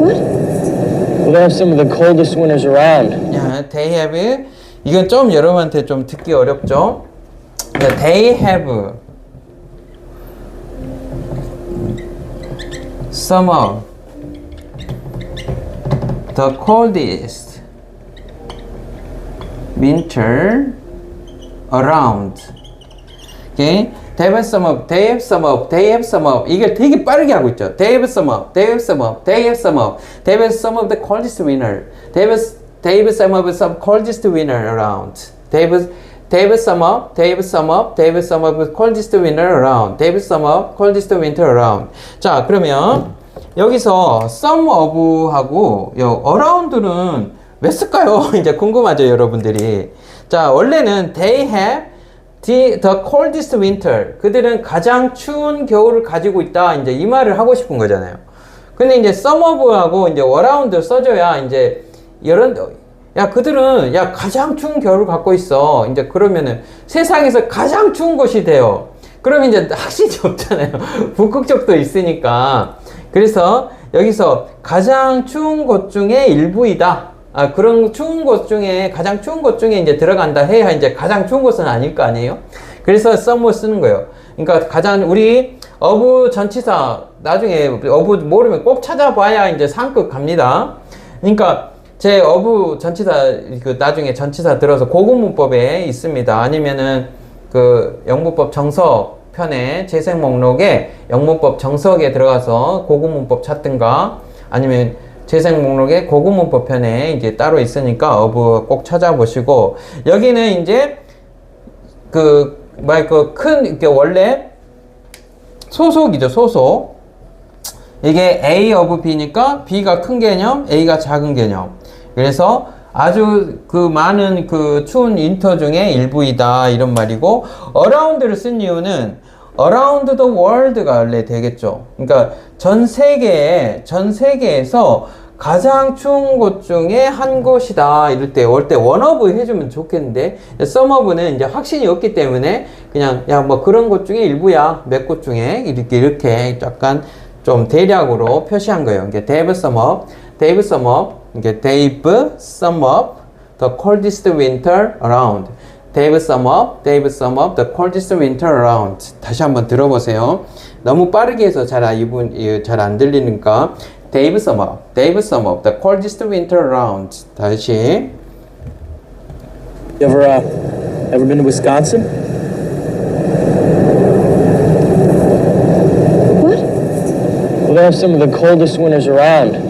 They have some of the coldest winters around. 야, they have 이건 좀 여러분한테 좀 듣기 어렵죠? 야, they have of the coldest winter around. 오케이? Have some of. 이게 되게 빠르게 하고 있죠. They have some of the coldest they have some of some coldest winter around. Of, they have some of the coldest winter around. Of coldest winter around. 자, 그러면 여기서 some of 하고 요 around는 왜 쓸까요? 이제 궁금하죠, 여러분들이. 자, 원래는 they have the, the coldest winter. 그들은 가장 추운 겨울을 가지고 있다. 이제 이 말을 하고 싶은 거잖아요. 근데 이제 summer하고 이제 around 써줘야 이제 이런 야 그들은 야 가장 추운 겨울을 갖고 있어. 이제 그러면은 세상에서 가장 추운 곳이 돼요. 그러면 이제 확신이 없잖아요. 북극적도 있으니까. 그래서 여기서 가장 추운 곳 중에 일부이다. 아, 그런 추운 곳 중에, 가장 추운 곳 중에 이제 들어간다 해야 이제 가장 추운 곳은 아닐 거 아니에요? 그래서 summer 쓰는 거예요. 그러니까 가장, 우리 어부 전치사, 나중에 어부 모르면 꼭 찾아봐야 이제 상급 갑니다. 그러니까 제 어부 전치사, 그 나중에 전치사 들어서 고급 문법에 있습니다. 아니면은 그 영문법 정석 편에 재생 목록에 영문법 정석에 들어가서 고급 문법 찾든가 아니면 재생 목록에 고급 문법 편에 이제 따로 있으니까 어부 꼭 찾아보시고 여기는 이제 그 뭐야 그큰 원래 소속이죠 소속 이게 A of B니까 B가 큰 개념 A가 작은 개념 그래서 아주 그 많은 그 추운 윈터 중에 일부이다 이런 말이고 around를 쓴 이유는 around the world가 원래 되겠죠. 그러니까 전 세계에 전 세계에서 가장 추운 곳 중에 한 곳이다 이럴 때 올 때 원어브 해주면 좋겠는데 썸어브는 이제 확신이 없기 때문에 그냥 야 뭐 그런 곳 중에 일부야 몇 곳 중에 이렇게 이렇게 약간 좀 대략으로 표시한 거예요. 이게 데이브 썸업, 데이브 썸업, 이게 데이브 썸업, the coldest winter around. 데이브 썸업, 데이브 썸업, the coldest winter around. 다시 한번 들어보세요. 너무 빠르게 해서 잘 이분 잘안 들리니까 데이브 썸업, 데이브 썸업, the coldest winter around. 다시 You ever, uh, ever been to Wisconsin? What? Well, they have some of the coldest winters around.